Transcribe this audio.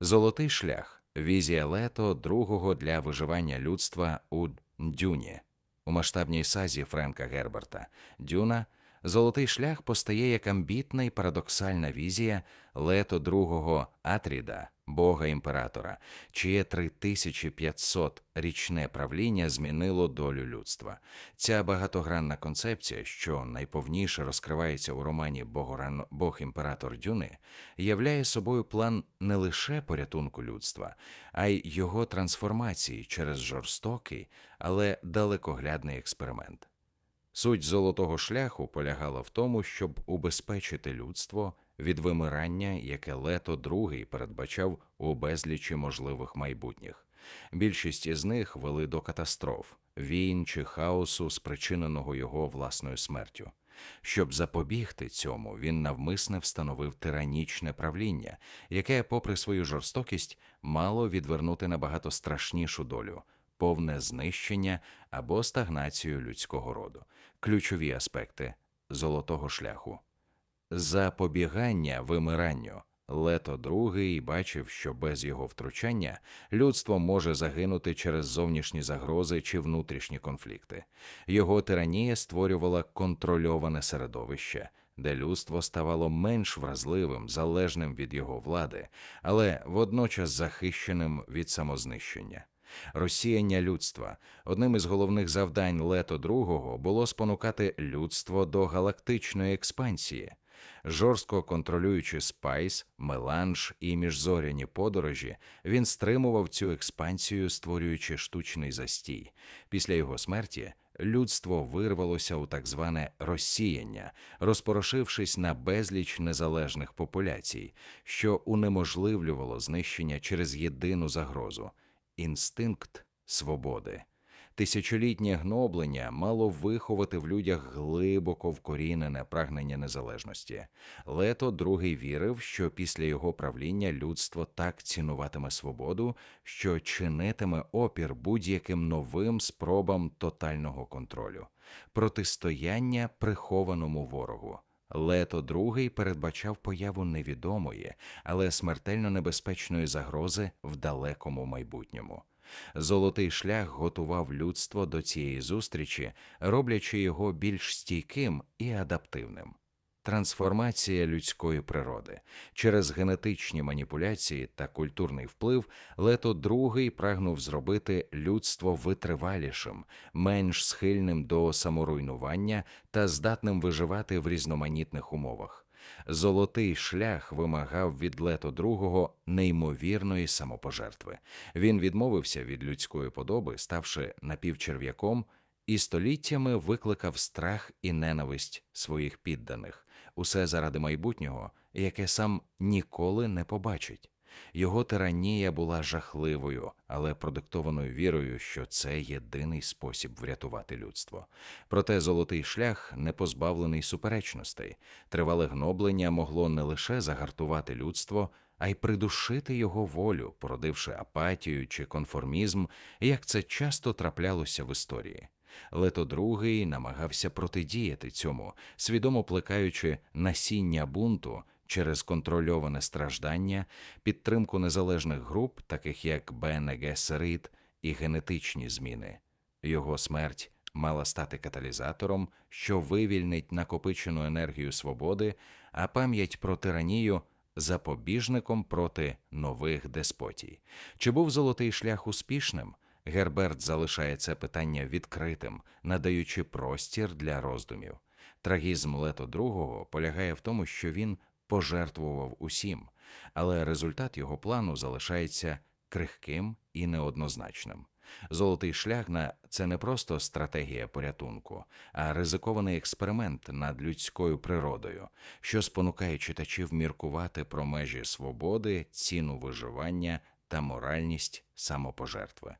Золотий шлях. Візія лето другого для виживання людства у Дюні. У масштабній сазі Френка Герберта. Дюна. Золотий шлях постає як амбітна і парадоксальна візія лето другого Атріда, бога імператора, чиє 3500 річне правління змінило долю людства. Ця багатогранна концепція, що найповніше розкривається у романі «Богоран- Бог імператор Дюни, являє собою план не лише порятунку людства, а й його трансформації через жорстокий, але далекоглядний експеримент. Суть золотого шляху полягала в тому, щоб убезпечити людство від вимирання, яке лето другий передбачав у безлічі можливих майбутніх. Більшість із них вели до катастроф, війн чи хаосу, спричиненого його власною смертю. Щоб запобігти цьому, він навмисне встановив тиранічне правління, яке, попри свою жорстокість, мало відвернути набагато страшнішу долю повне знищення або стагнацію людського роду. Ключові аспекти золотого шляху. Запобігання вимиранню. Лето другий бачив, що без його втручання людство може загинути через зовнішні загрози чи внутрішні конфлікти. Його тиранія створювала контрольоване середовище, де людство ставало менш вразливим, залежним від його влади, але водночас захищеним від самознищення. Розсіяння людства одним із головних завдань лето другого було спонукати людство до галактичної експансії. Жорстко контролюючи спайс, меланж і міжзоряні подорожі, він стримував цю експансію, створюючи штучний застій. Після його смерті людство вирвалося у так зване розсіяння, розпорошившись на безліч незалежних популяцій, що унеможливлювало знищення через єдину загрозу інстинкт свободи. Тисячолітнє гноблення мало виховати в людях глибоко вкорінене прагнення незалежності. Лето другий вірив, що після його правління людство так цінуватиме свободу, що чинитиме опір будь-яким новим спробам тотального контролю, протистояння прихованому ворогу. Лето другий передбачав появу невідомої, але смертельно небезпечної загрози в далекому майбутньому. Золотий шлях готував людство до цієї зустрічі, роблячи його більш стійким і адаптивним. Трансформація людської природи через генетичні маніпуляції та культурний вплив лето другий прагнув зробити людство витривалішим, менш схильним до саморуйнування та здатним виживати в різноманітних умовах. Золотий шлях вимагав від лето другого неймовірної самопожертви. Він відмовився від людської подоби, ставши напівчерв'яком, і століттями викликав страх і ненависть своїх підданих усе заради майбутнього, яке сам ніколи не побачить. Його тиранія була жахливою, але продиктованою вірою, що це єдиний спосіб врятувати людство. Проте золотий шлях не позбавлений суперечностей. Тривале гноблення могло не лише загартувати людство, а й придушити його волю, породивши апатію чи конформізм, як це часто траплялося в історії. Лето другий намагався протидіяти цьому, свідомо плекаючи насіння бунту через контрольоване страждання, підтримку незалежних груп, таких як БНГ Серит і генетичні зміни. Його смерть мала стати каталізатором, що вивільнить накопичену енергію свободи, а пам'ять про тиранію запобіжником проти нових деспотій. Чи був золотий шлях успішним? Герберт залишає це питання відкритим, надаючи простір для роздумів. Трагізм лето другого полягає в тому, що він пожертвував усім, але результат його плану залишається крихким і неоднозначним. Золотий шлях на це не просто стратегія порятунку, а ризикований експеримент над людською природою, що спонукає читачів міркувати про межі свободи, ціну виживання та моральність самопожертви.